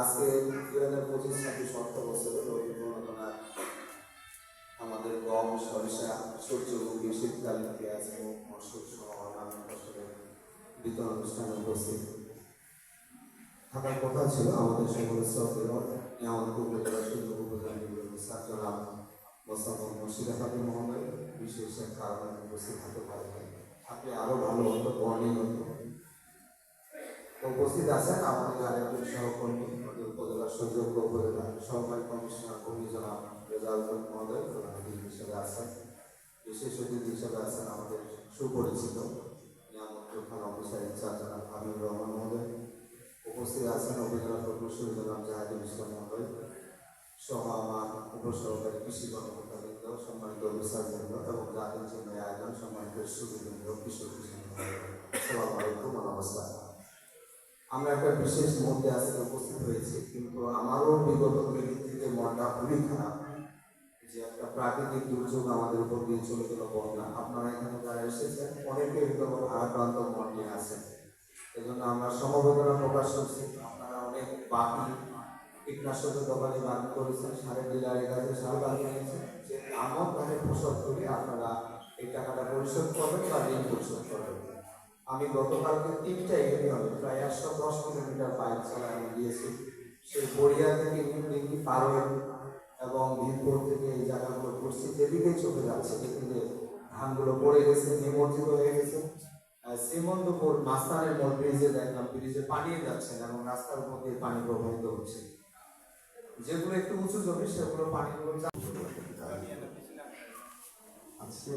আজকে দুই পঁচিশ ছাব্বিশ অর্থ বছরে রবি প্রণোদনা আমাদের গম, সরিষা সূর্যমুখী শীতকালীন পেঁয়াজ এবং মসুর সহ অন্যান্য ফসলের বিতরণ অনুষ্ঠানে উপস্থিত। থাকার কথা ছিল আমাদের সকলের শ্রদ্ধেয় নিয়ামত উপজেলা সুযোগ উপজেলা স্যার জনাব। মোস্তাফা মুর্শিদা খাতুন মহোদয়, বিশেষ এক কারণে উপস্থিত থাকতে পারেন আপনি আরও ভালো হতো বর্ণিং হতো উপস্থিত আছেন আমাদের আরেকজন সহকর্মী আমাদের উপজেলা সহকারী কমিশনার কর্মী রেজাউল মহোদয়, প্রধান অতিথি হিসেবে আছেন। বিশেষ অতিথি হিসেবে আছেন আমাদের সুপরিচিত খান অফিসার ইনচার্জ জনাব হাবিবুর রহমান মহোদয়। উপস্থিত আছেন উপজেলা প্রকৌশলী জনাব জাহাদুল ইসলাম মহোদয় সহ আমার উপসহকারী কৃষি কর্মকর্তাবৃন্দ, সম্মানিত এবং জাতির জন্য আয়োজন সম্মানিত সুদীবৃন্দ কৃষক কৃষক আলাইকুম, নমস্কার। আমরা একটা বিশেষ মুহূর্তে আজকে উপস্থিত হয়েছি, কিন্তু আমারও বিগত থেকে মনটা খুবই খারাপ যে একটা প্রাকৃতিক দুর্যোগ আমাদের উপর দিয়ে চলে গেল বন্যা। আপনারা এখানে যারা এসেছেন, অনেকে হয়তো ভারাক্রান্ত মন নিয়ে আছেন। এজন্য আমরা সমবেদনা প্রকাশ করছি। আপনারা অনেক বাকি কীটনাশকের দোকানে দান করেছেন সারের ডিলারের কাছে সার দান নিয়েছেন। যে আমার তাহলে ফসল করে আপনারা এই টাকাটা পরিশোধ করবেন বা ঋণ পরিশোধ করবেন। আমি গতকালকে তিনটা ইউনিয়নে প্রায় একশো দশ কিলোমিটার বাইক আমি গিয়েছি। সেই বড়িয়া থেকে নিউদিল্লি পারোয়েন এবং ভীমপুর থেকে এই জায়গাগুলো ঘুরছি, যেদিকে চলে যাচ্ছে যেদিকে ধানগুলো পড়ে গেছে, নিমজ্জিত হয়ে গেছে। শ্রীমন্তপুর মাস্তানের মোড় ব্রিজে দেখলাম ব্রিজে পানিয়ে যাচ্ছেন এবং রাস্তার মধ্যে পানি প্রবাহিত হচ্ছে। যেগুলো একটু উঁচু জমি, সেগুলো পানিগুলো আজকে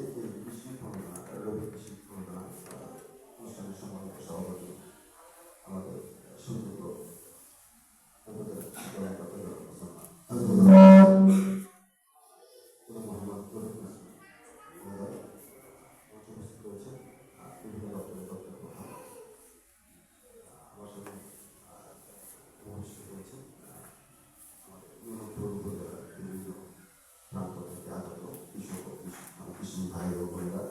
রবি কৃষি অনুষ্ঠানের সম্মানিত সভাপতি আমাদের সুযোগ্য উপজেলা শিক্ষা দপ্তরের মোহাম্মদ রফিক হাসান মহোদয় মঞ্চে উপস্থিত রয়েছেন আহ, বিভিন্ন দপ্তরের দপ্তর প্রধান আমার সাথে আহ, উপস্থিত রয়েছেন আহ, আমাদের ইউনিয়ন উপজেলার বিভিন্ন প্রান্ত থেকে আগত কৃষক ও কৃষি আমার কৃষি ভাই ও বোনেরা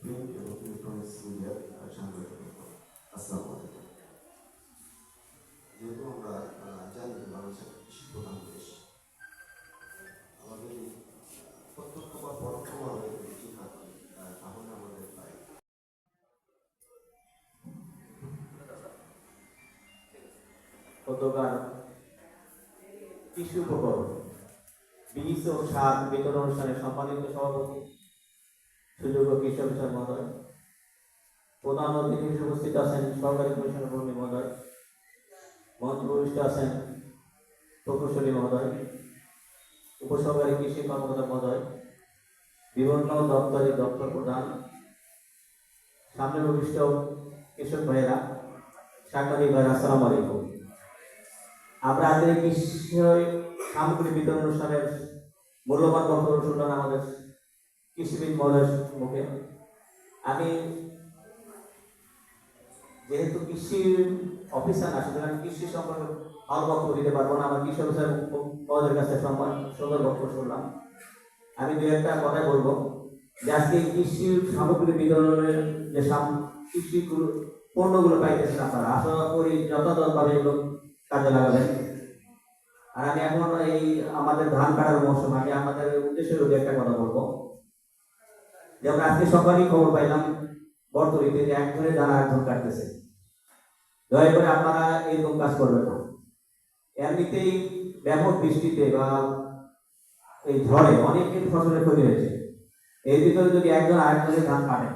প্রিন্ট এবং আসসালামু আলাইকুম যেহেতু আমরা জানি কৃষি দেশ আমাদের প্রত্যক্ষ বা পরোক্ষভাবে উপকরণ বীজ ও সার বিতরণ সম্মানিত সভাপতি সুযোগ্য কৃষি অফিসার মহোদয়। প্রধান অতিথি উপস্থিত আছেন সরকারি কমিশনার কর্মী মহোদয় মঞ্চ উপবিষ্ট আছেন, প্রকৌশলী মহোদয়, উপসহকারী কৃষি কর্মকর্তা মহোদয় বিভিন্ন দপ্তরের দপ্তর প্রধান, সামনে উপবিষ্ট কৃষক ভাইয়েরা, সাংবাদিক ভাইয়েরা, আসসালাম আলাইকুম। আমরা আজকের কৃষি সামগ্রী বিতরণ অনুষ্ঠানের মূল্যবান বক্তব্য শুনলাম আমাদের কৃষিবিদ মহোদয়ের মুখে। আমি যেহেতু কৃষি অফিসার না, সুতরাং কৃষি সম্পর্কে ভালো বক্তব্য দিতে পারব না। আমার কৃষি অফিসার মহোদয়ের কাছে সম্মান, সুন্দর বক্তব্য শুনলাম। আমি দু একটা কথাই বলব যে আজকে কৃষি সামগ্রী বিতরণের যে কৃষি পণ্যগুলো পাইতেছেন আপনারা আশা করি যথাযথভাবে এগুলো কাজে লাগাবেন। আর আমি এখন এই আমাদের ধান কাটার মৌসুম, আমি আমাদের উদ্দেশ্যে দু একটা কথা বলব। যেমন আজকে সকালেই খবর পাইলাম বর্তমানে এক ধরে ধান একজন কাটতেছে। দয়া করে আপনারা এরকম কাজ করবেন না। এমনিতেই ব্যাপক বৃষ্টিতে বা এই ঝড়ে অনেকের ফসলের ক্ষতি হয়েছে। এর ভিতরে যদি একজন আরেকজনের ধান কাটে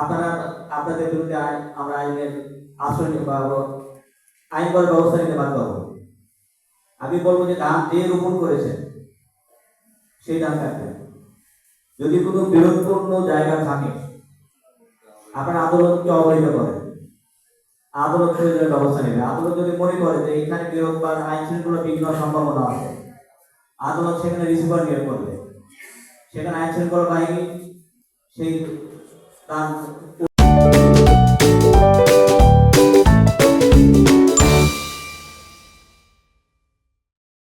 আপনারা, আপনাদের বিরুদ্ধে আমরা আইনের আশ্রয় নিতে পারব, আইনগত ব্যবস্থা নিতে বাধ্য হব। আমি বলব যে ধান যে রোপণ করেছে সেই ধান কাটবে যদি কোনো বিরোধপূর্ণ জায়গা থাকে, আপনার আদালতকে অবহিত করেন আদালত ব্যবস্থা নেবে। আদালত যদি মনে করে যে এখানে বিরোধ বা আইন শৃঙ্খলা বিঘ্ন সম্ভাবনা আছে, আদালত সেখানে রিসিভার নিয়োগ করবে। সেখানে আইন শৃঙ্খলা বাহিনী সেই তার